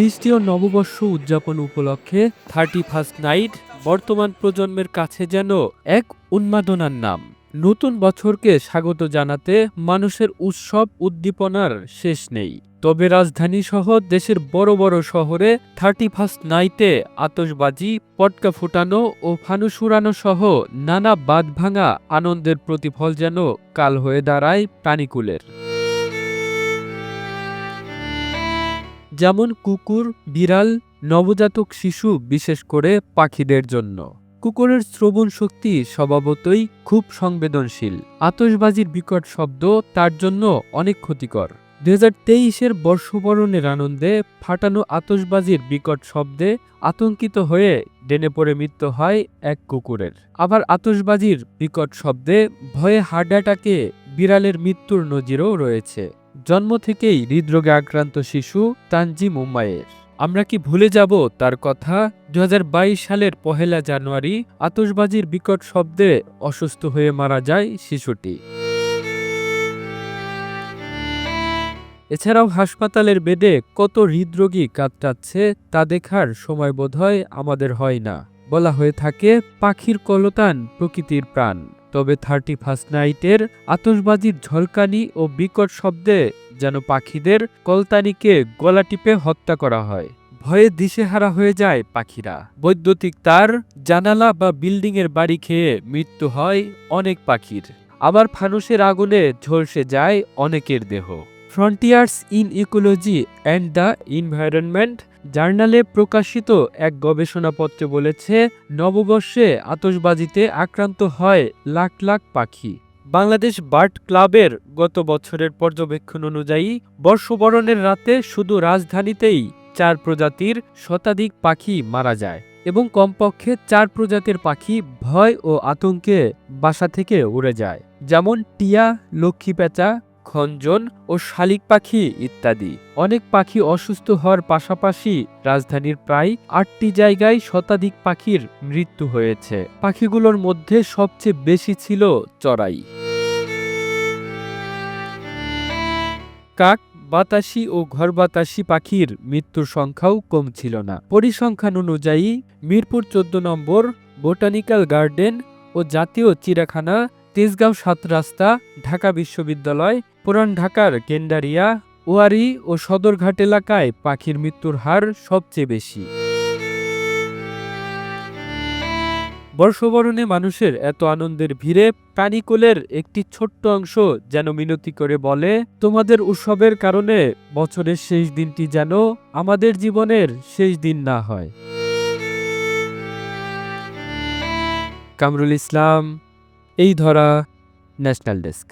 খ্রিস্টীয় নববর্ষ উদযাপন উপলক্ষে থার্টি ফার্স্ট নাইট বর্তমান প্রজন্মের কাছে যেন এক উন্মাদনার নাম। নতুন বছরকে স্বাগত জানাতে মানুষের উৎসব উদ্দীপনার শেষ নেই। তবে রাজধানী সহ দেশের বড় বড় শহরে থার্টি ফার্স্ট নাইটে আতশবাজি, পটকা ফুটানো ও ফানুস উড়ানো সহ নানা বাদ ভাঙা আনন্দের প্রতিফল যেন কাল হয়ে দাঁড়ায় প্রাণীকুলের। যেমন কুকুর, বিড়াল, নবজাতক শিশু বিশেষ করে পাখিদের জন্য। কুকুরের শ্রবণ শক্তি স্বভাবতই খুব সংবেদনশীল। আতশবাজির বিকট শব্দ তার জন্য অনেক ক্ষতিকর। দুই হাজার তেইশের বর্ষবরণের আনন্দে ফাটানো আতশবাজির বিকট শব্দে আতঙ্কিত হয়ে ডেনে পড়ে মৃত্যু হয় এক কুকুরের। আবার আতশবাজির বিকট শব্দে ভয়ে হার্ট অ্যাটাকে বিড়ালের মৃত্যুর নজিরও রয়েছে। জন্ম থেকেই হৃদরোগে আক্রান্ত শিশু তানজিম উম্মায়ের আমরা কি ভুলে যাব তার কথা? দু হাজার বাইশ সালের পহেলা জানুয়ারি আতসবাজির বিকট শব্দে অসুস্থ হয়ে মারা যায় শিশুটি। এছাড়াও হাসপাতালের বেডে কত হৃদরোগী কাতরাচ্ছে তা দেখার সময় বোধহয় আমাদের হয় না। বলা হয়ে থাকে, পাখির কলতান প্রকৃতির প্রাণ। তবে থার্টি ফার্স্ট নাইটের আতশবাজির ঝলকানি ও বিকট শব্দে যেন পাখিদের কলতানিকে গলা টিপে হত্যা করা হয়। ভয়ে দিশেহারা হয়ে যায় পাখিরা। বৈদ্যুতিক তার, জানালা বা বিল্ডিংয়ের বাড়ি খেয়ে মৃত্যু হয় অনেক পাখির। আবার ফানুসের আগুনে ঝলসে যায় অনেকের দেহ। Frontiers in ecology and the environment জার্নালে প্রকাশিত এক গবেষণাপত্রে বলেছে, নববর্ষে আতশবাজিতে আক্রান্ত হয় লাখ লাখ পাখি। বাংলাদেশ বার্ড ক্লাবের গত বছরের পর্যবেক্ষণ অনুযায়ী, বর্ষবরণের রাতে শুধু রাজধানীতেই চার প্রজাতির শতাধিক পাখি মারা যায় এবং কমপক্ষে চার প্রজাতির পাখি ভয় ও আতঙ্কে বাসা থেকে উড়ে যায়। যেমন টিয়া, লক্ষ্মী পেঁচা খঞ্জন ও শালিক পাখি ইত্যাদি। অনেক পাখি অসুস্থ হওয়ার পাশাপাশি রাজধানীর প্রায় আটটি জায়গায় শতাধিক পাখির মৃত্যু হয়েছে। পাখিগুলোর মধ্যে সবচেয়ে বেশি ছিল চড়াই। কাক, বাতাসি ও ঘর বাতাসি পাখির মৃত্যুর সংখ্যাও কম ছিল না। পরিসংখ্যান অনুযায়ী মিরপুর চোদ্দ নম্বর, বোটানিক্যাল গার্ডেন ও জাতীয় চিড়াখানা তেজগাঁও সাত রাস্তা, ঢাকা বিশ্ববিদ্যালয়, পুরান ঢাকার গেন্ডারিয়া ওয়ারি ও সদরঘাট এলাকায় পাখির মৃত্যুর হার সবচেয়ে বেশি। বর্ষবরণে মানুষের এত আনন্দের ভিড়ে প্রাণীকুলের একটি ছোট্ট অংশ যেন মিনতি করে বলে, তোমাদের উৎসবের কারণে বছরের শেষ দিনটি যেন আমাদের জীবনের শেষ দিন না হয়। কামরুল ইসলাম এই ধরা ন্যাশনাল ডেস্ক